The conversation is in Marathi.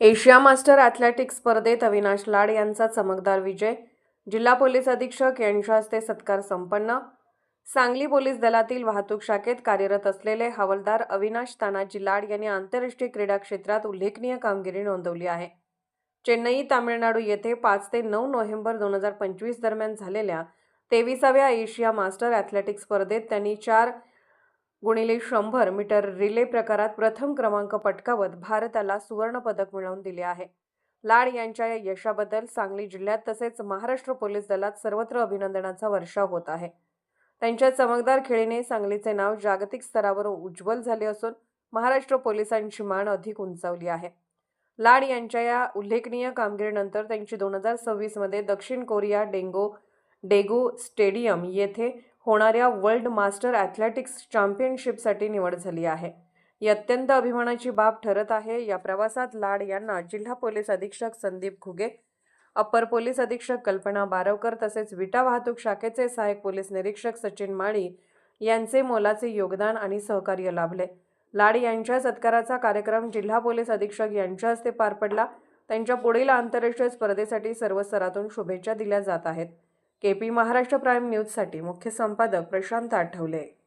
एशिया मास्टर ॲथलेटिक्स स्पर्धेत अविनाश लाड यांचा चमकदार विजय. जिल्हा पोलीस अधीक्षक यांच्या हस्ते सत्कार संपन्न. सांगली पोलीस दलातील वाहतूक शाखेत कार्यरत असलेले हवालदार अविनाश तानाजी लाड यांनी आंतरराष्ट्रीय क्रीडा क्षेत्रात उल्लेखनीय कामगिरी नोंदवली आहे. चेन्नई तामिळनाडू येथे पाच ते नऊ नोव्हेंबर दोन हजार पंचवीस दरम्यान झालेल्या तेविसाव्या एशिया मास्टर ॲथलेटिक्स स्पर्धेत त्यांनी चार गुणिले शंभर मीटर रिले प्रकारात प्रथम क्रमांक पटकावत भारताला सुवर्णपदक मिळवून दिले आहे. लाड यांच्या या यशाबद्दल सांगली जिल्ह्यात तसेच महाराष्ट्र पोलीस दलात सर्वत्र अभिनंदनाचा वर्षाव होत आहे. त्यांच्या चमकदार खेळीने सांगलीचे नाव जागतिक स्तरावर उज्ज्वल झाले असून महाराष्ट्र पोलिसांची मान अधिक उंचावली आहे. लाड यांच्या या उल्लेखनीय कामगिरीनंतर त्यांची दोन हजार सव्वीसमध्ये दक्षिण कोरिया डेंगो डेगू स्टेडियम येथे होणाऱ्या वर्ल्ड मास्टर ॲथलेटिक्स चॅम्पियनशिपसाठी निवड झाली आहे. ही अत्यंत अभिमानाची बाब ठरत आहे. या प्रवासात लाड यांना जिल्हा पोलीस अधीक्षक संदीप घुगे अप्पर पोलीस अधीक्षक कल्पना बारवकर तसेच विटा वाहतूक शाखेचे सहाय्यक पोलीस निरीक्षक सचिन माळी यांचे मोलाचे योगदान आणि सहकार्य लाभले. लाड यांच्या सत्काराचा कार्यक्रम जिल्हा पोलीस अधीक्षक यांच्या हस्ते पार पडला. त्यांच्या पुढील आंतरराष्ट्रीय स्पर्धेसाठी सर्व स्तरातून शुभेच्छा दिल्या जात आहेत. केपी महाराष्ट्र प्राईम न्यूजसाठी मुख्य संपादक प्रशांत आठवले.